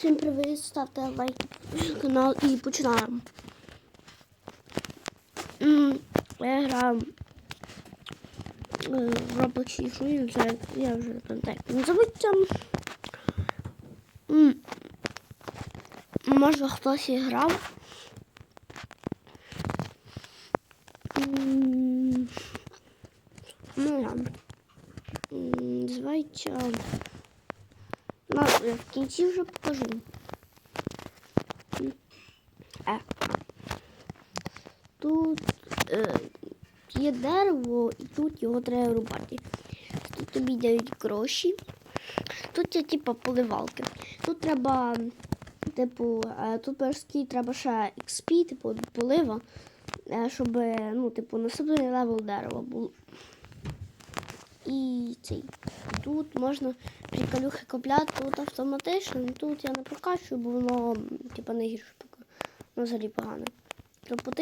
Всім привіт, ставте лайк на канал і починаємо. Я граю е, в Roblox я не знаю, я вже не пам'ятаю. Не забудьте. Може хтось і грав. Ну, я. Я в кінці вже покажу. Е. Тут е, є дерево, і тут його треба рубати. Тут тобі дають гроші. Тут є типу поливалки. Тут треба, типу, е, тут перший треба ще XP, типу, полива, е, щоб, е, ну, типу, наступний левел дерева був. І цей. Тут можна приколюхи купляти, тут автоматично, ну, тут я не прокачую, бо воно типу, не гірше поки. Воно взагалі погане. То по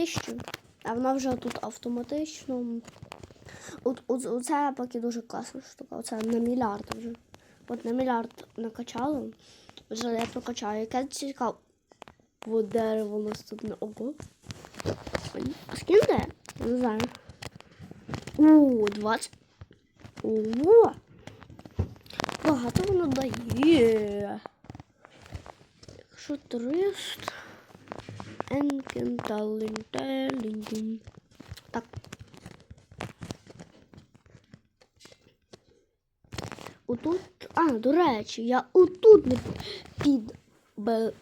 а воно вже тут автоматично. От, от, оце поки дуже класна штука. Оце на мільярд вже. От на мільярд накачало. Вже я прокачаю. Яке цікаво. От дерево наступне. Ого. Скиньте? Не знаю. У, 20. Ого! Багато воно дає. Якщо 300. Енкенталентелінтін. Так. Отут. А, до речі, я отут не підбирав.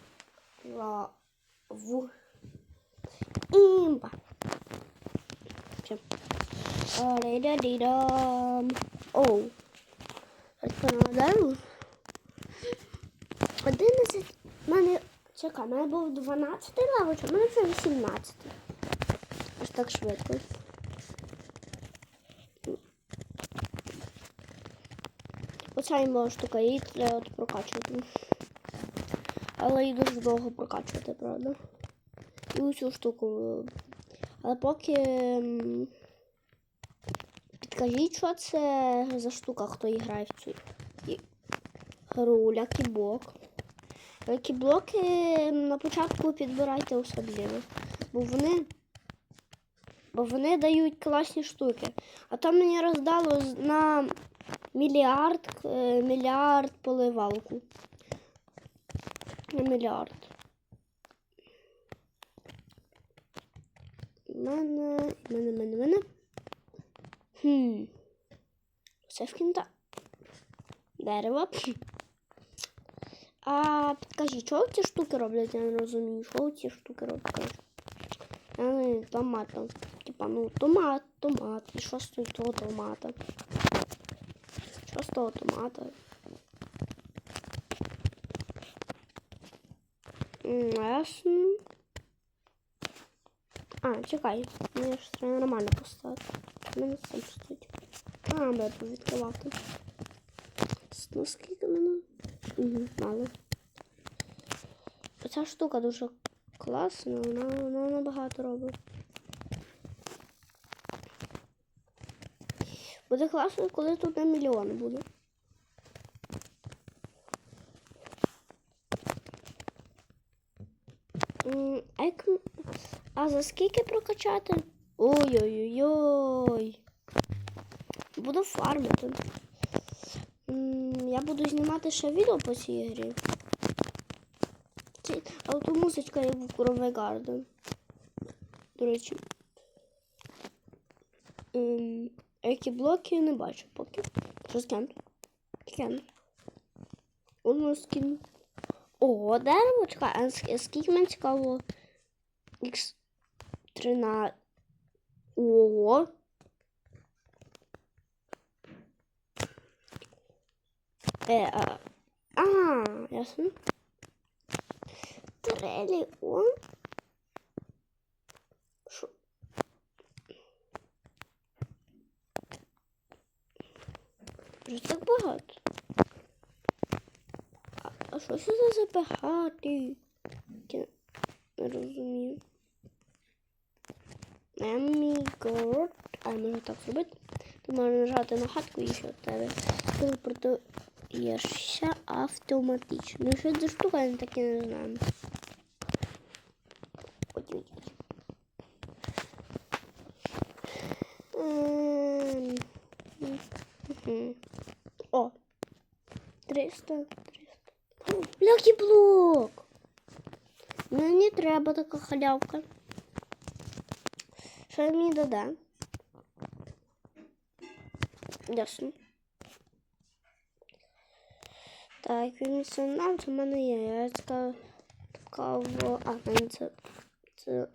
Імба. Все. Ори-да-ді-дам. Оу. Розпанадару. 11. У мене. Чекай, у мене був 12 лавоч, в мене вже 18. Аж так швидко. Оця імба штука, її треба от прокачувати. Але її дуже довго прокачувати, правда? І оцю штуку. Але поки. М, Підкажіть, що це за штука, хто грає в цю гру Лякі-блок. Лякі-блоки на початку підбирайте особливо, бо вони, бо вони дають класні штуки. А то мені роздало на мільярд, е, мільярд поливалку. На мільярд. Мене, мене, мене, мене. Хм. Все в кінта. Дерево. А підкажіть, що ці штуки роблять? Я не розумію, що ці штуки роблять? не томат. там. Типа, ну, томат, томат. І що з того томата? Що з того томата? Ясно. А, чекай, мені ж треба нормально поставити. У мене сам стоїть. А, треба відкривати. Ну, скільки мене? Угу, мало. Ця штука дуже класна, вона, вона набагато робить. Буде класно, коли тут на мільйон буде. А за скільки прокачати? Ой-ой-ой. Буду фармити. Я буду знімати ще відео по цій грі. А от музичка як в Курове Гарден. До речі. Ем, які блоки не бачу поки. Що скент? Скент. Одну скину. О, дерево, чекай, а ск- скільки мені цікаво? Х 13. Ого. Е, а, а, ясно. Триліон. Що? Вже так багато. А, що це за забагати? Я не розумію. Емігород. А, можна так зробити. Ти можеш нажати на хатку і ще тебе телепортуєшся автоматично. Ну, що це штука, я так і не знаю. Ем. О, 300, 300. Лякі блок. Мені треба така халявка. Що він мені додає? Ясно. Так, він нам, це в мене є. Я така, така в... А, мені це, це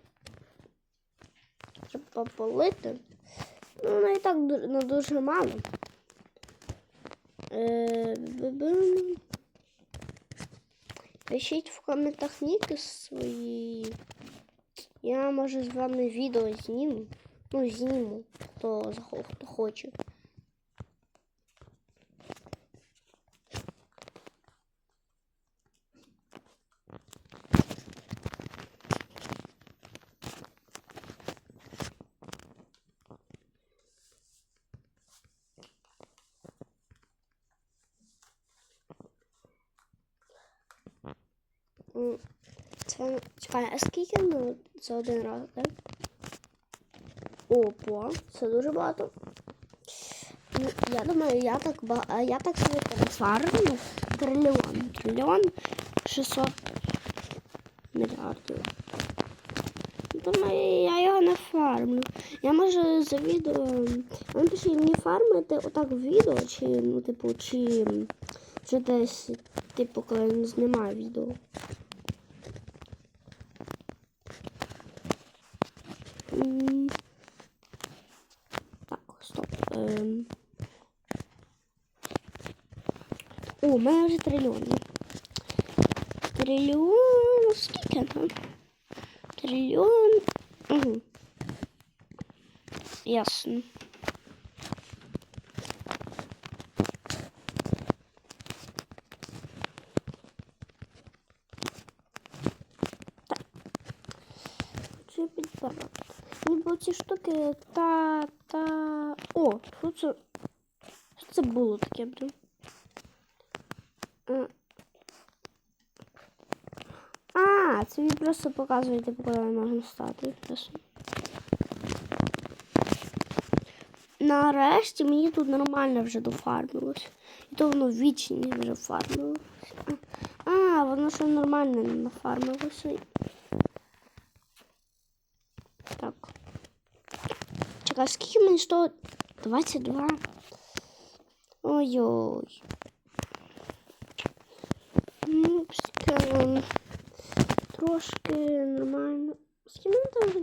треба полити. Ну, вона і так не дуже мало. Е. Пишіть в коментах ніки свої. Я може з вами відео зніму. Ну, зніму, хто, хто хоче. М, Це, чекай, а скільки ну, це один раз, так? Опа, це дуже багато. Ну, я думаю, я так а я так собі фармлю трильйон. Трильйон 600 мільярдів. Думаю, я його не фармлю. Я можу за відео. Ви пишіть мені фармити отак відео, чи, ну, типу, чи, чи десь, типу, коли не знімаю відео. Так, стоп. Ем. О, у мене вже трильйон. Трильйон. Скільки там? Трильйон. Угу. Ясно. Так. Хочу підбирати. Ніби ці штуки та та. О, що це? Що це було таке, блін? Е. А, це він просто показує, типу, коли можна стати. Нарешті мені тут нормально вже дофармилось. І то воно вічні вже фармилось. А, а, воно ще нормально не нафармилося. Чекай, скільки мені що? 22. Ой-ой. Ну, скажем, трошки нормально. Скільки мені там вже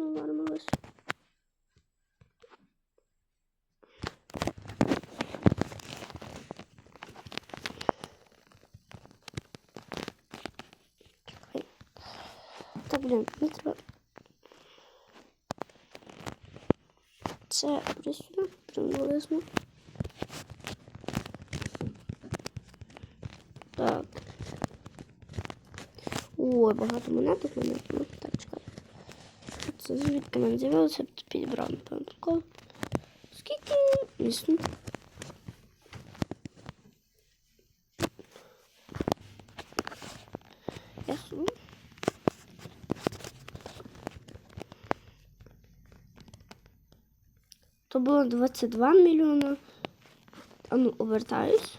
Це присюди, приблизно. Так. Ой, багато монеток монет. Ну, так, чекай. Це звідки мене з'явилося, підібрав. Скільки? Місно. Ясно. То було 22 мільйона. А ну, обертаюсь.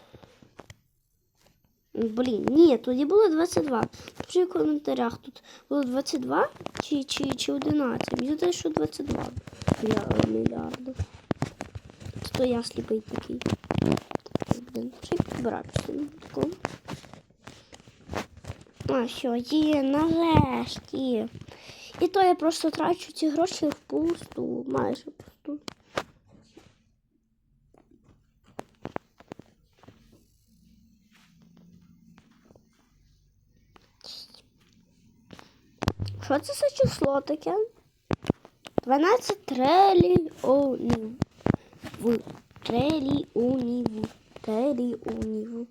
Блін, ні, тоді було 22. Напиши в коментарях, тут було 22 чи, чи, чи 11. Мені здається, що 22 мільярда-. То я сліпий такий. Блін, чи підбиратися на такому. А, все, є, нарешті. І то я просто трачу ці гроші впусту, майже впусту. Що це за число таке? 12 триліонів. Триліонів. Триліонів.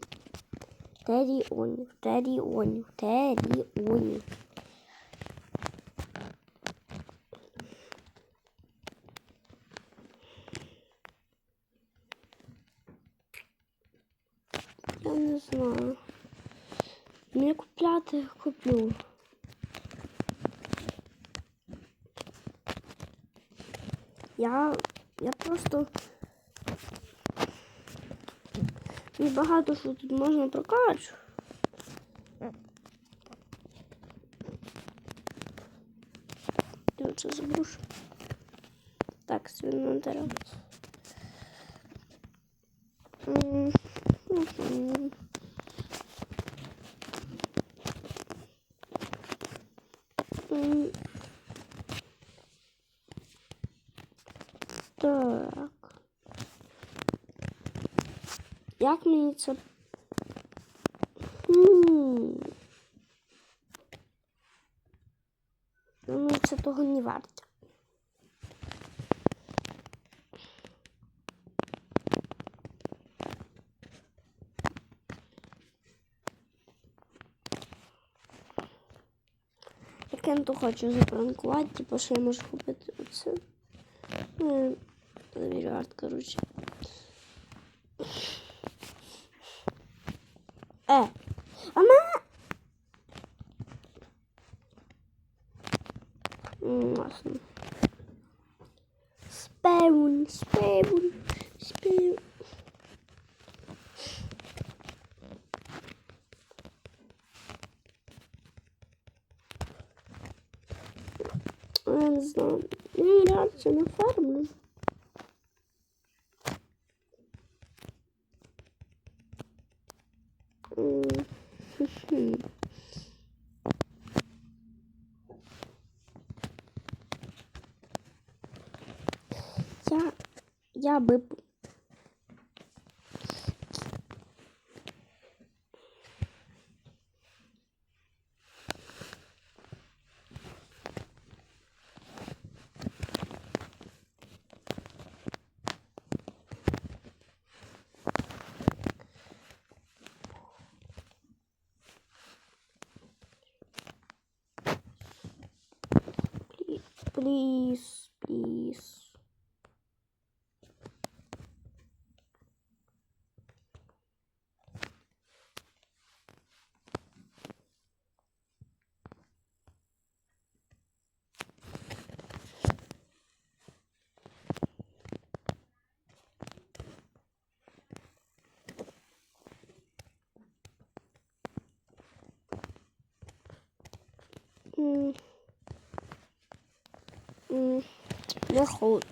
Триліонів. Триліонів. Триліонів. Я не знаю. Не купляти куплю. Я, я просто і багато що тут можна прокачувати. Я це забушу. Так, з інвентаря. М, Як мені це? Ну, це того не варто. Я Кенту хочу запранкувати, типу, що я можу купити оце. Ну, мільярд, коротше. Е, а мене... М, Ясно. Спеун, спеун, спеун. Я не знаю. Я реакцію на фармлю. М, хм-хм. Я, я би... б- Please, please. Не хочу.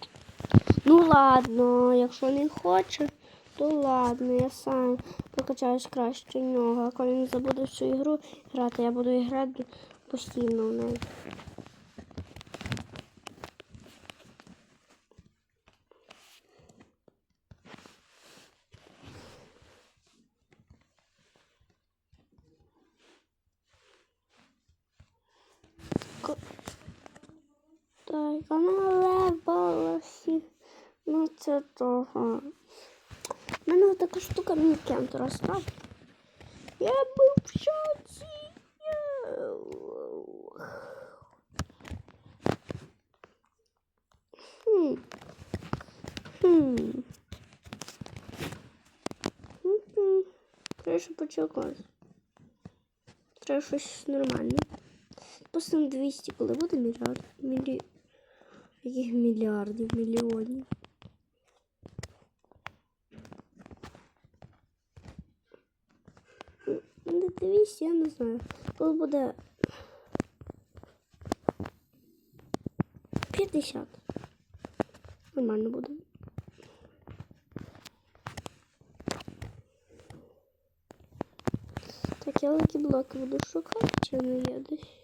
Ну ладно, якщо не хоче, то ладно, я сам прокачаюсь краще нього. А коли він забуде всю ігру грати, я буду грати постійно в неї. того. У мене така штука мені кент розстав. Я був в шоці. Хм. Хм. Хм-хм. Треба ще почекати. Треба щось нормальне. Просто 200, коли буде мільярд. Мілі... Яких мільярдів, мільйонів. Не 200, я не знаю. Коли буде 50. Нормально буде. Так, я великі блоки буду шукати, чи не є десь.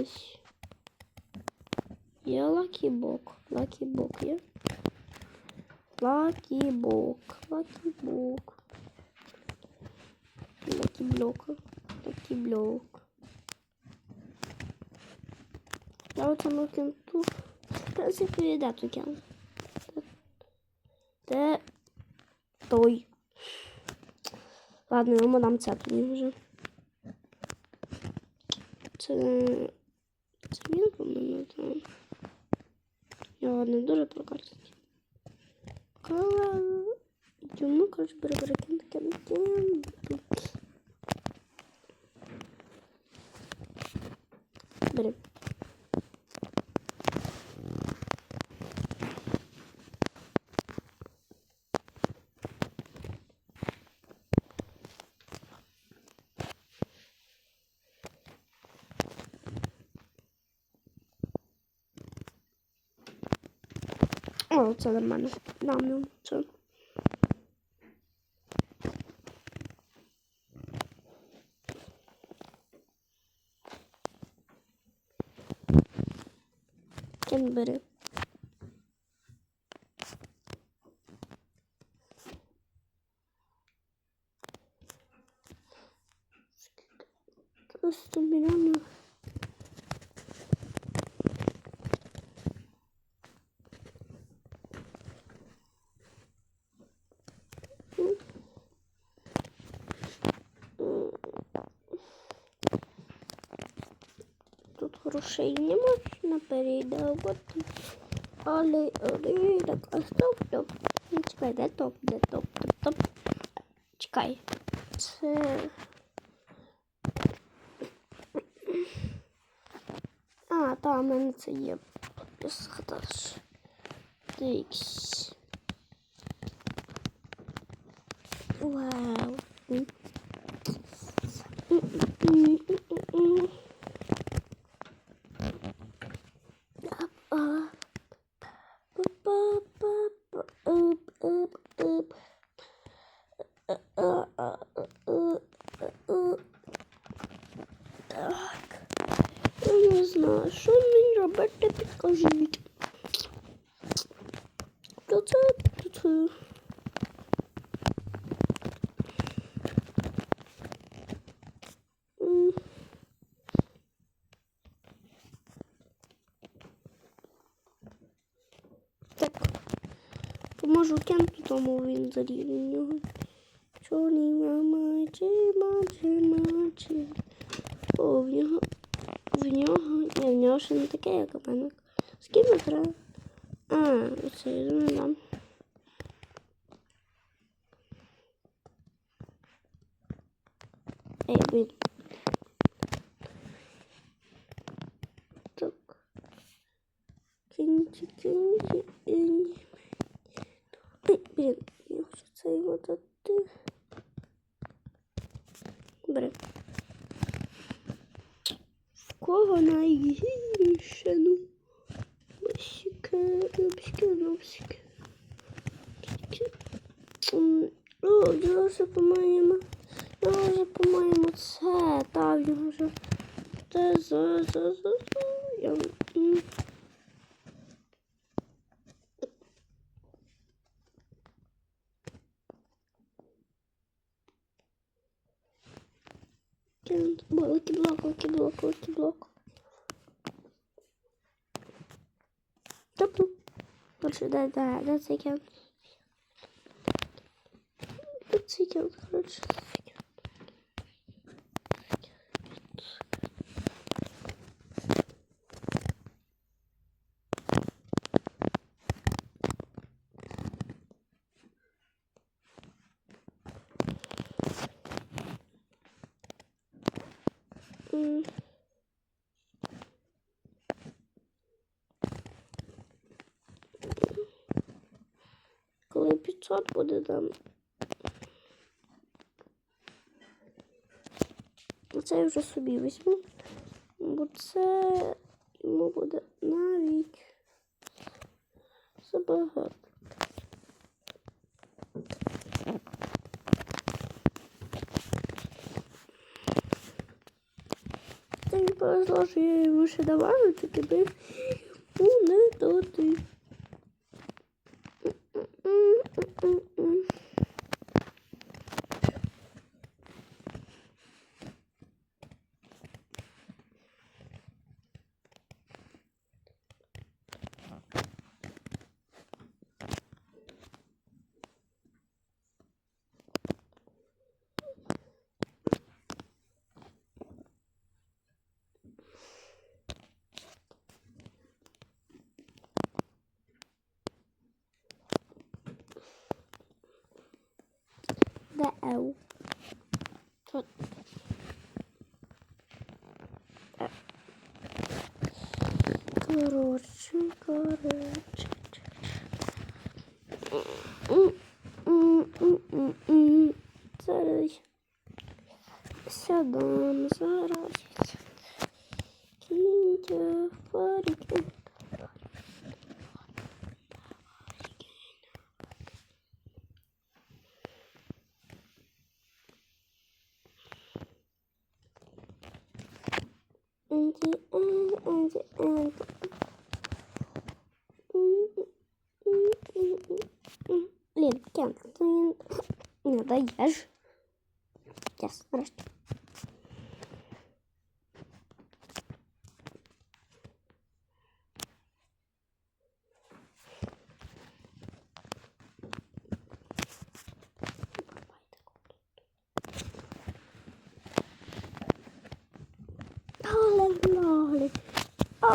Есь. Є лакібок. Лакібок є. Лакібок. Лакібок. Лакіблок. Лакіблок. Я от кенту. В принципі, віддати кент. Це той. Ладно, йому дам це тоді вже. Це, це він, по-моєму, там. Його не дуже прокатить. Кола Ну, коротше, бери, кін, кін, кін. Бери. О, це нормально. Дам йому це. Кен бери. Просто мільйонів. Тут грошей не можна передавати. Але, але, так, а стоп, стоп. Ну, Чекай, де топ, де топ, топ, топ. Чекай. Це... А, та, в мене це є. Згадаш. Тикс. Вау. Так. Я не знаю, що мені робити, підкажіть. Що це? Що це? М. Так. Поможу кенту, тому він зарівнює нього. Чорний мамачі, мачі, мачі. О, в нього. В нього. Ні, в нього ще не таке, як у мене. З ким я граю? А, оце я не дам. Ей, блін. Так. Кінчі, кінчі, кінчі. Ой, блін, я хочу це його дати. Бери. В кого найгірше, ну? Лобське, лобське. М, О, вже, по-моєму, я вже, по-моєму, це, так, я вже, за, за, за, за, я, блок, великий блок, великий Лучше да, да, да, дай, дай цей кент. Тут цей кент, коротше. М. Коли 500 буде там. Це я вже собі візьму. Бо це йому буде навіть забагато. Та не повезло, що я йому ще давала, тільки би не туди. Еу. Що? Е. Коротше,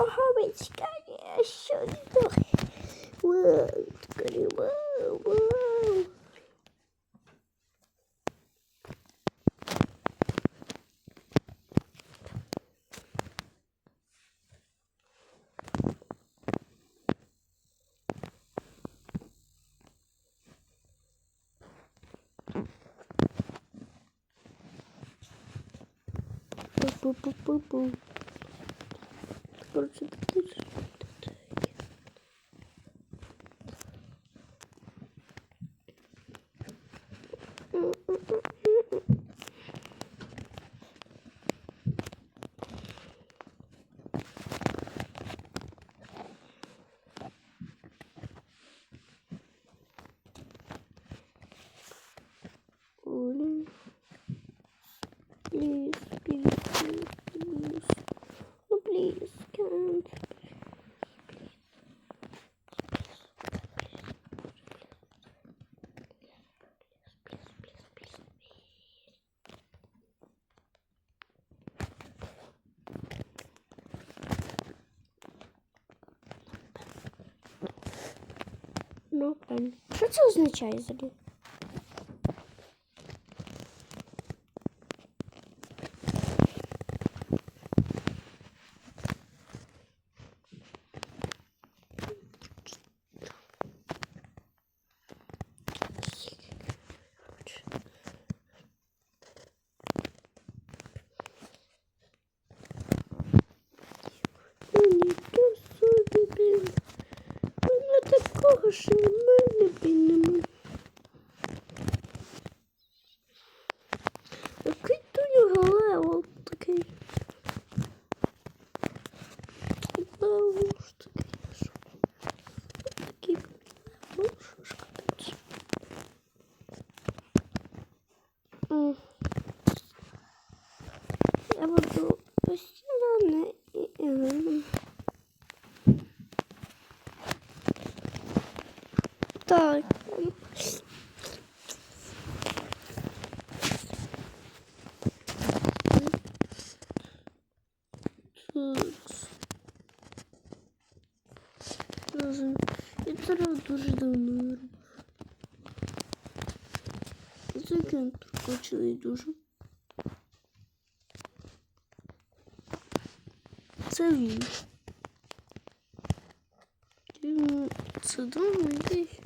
how much can I show you the world? Whoa, whoa, whoa. Boop, boop, boop, boop. sorusu. Ну, пен. Що це означає взагалі? Мені собі, блін. Мене такого ж немає, блін, нема. Який то його левел такий? Левел ж такий, що? Такий левел, що ж капець. М. Я буду постійно іграти. Так. Я зараз дуже давно не кент дуже. Це він. Це давно десь.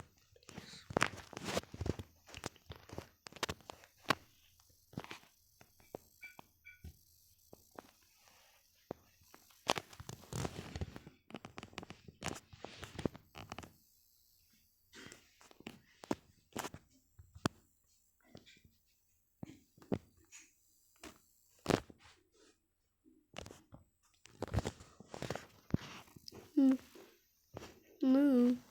Mm. move.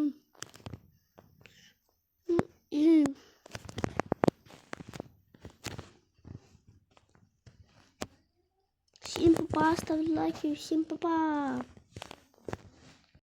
Городу. Ну, і... Всім папа, ставте лайки, всім папа.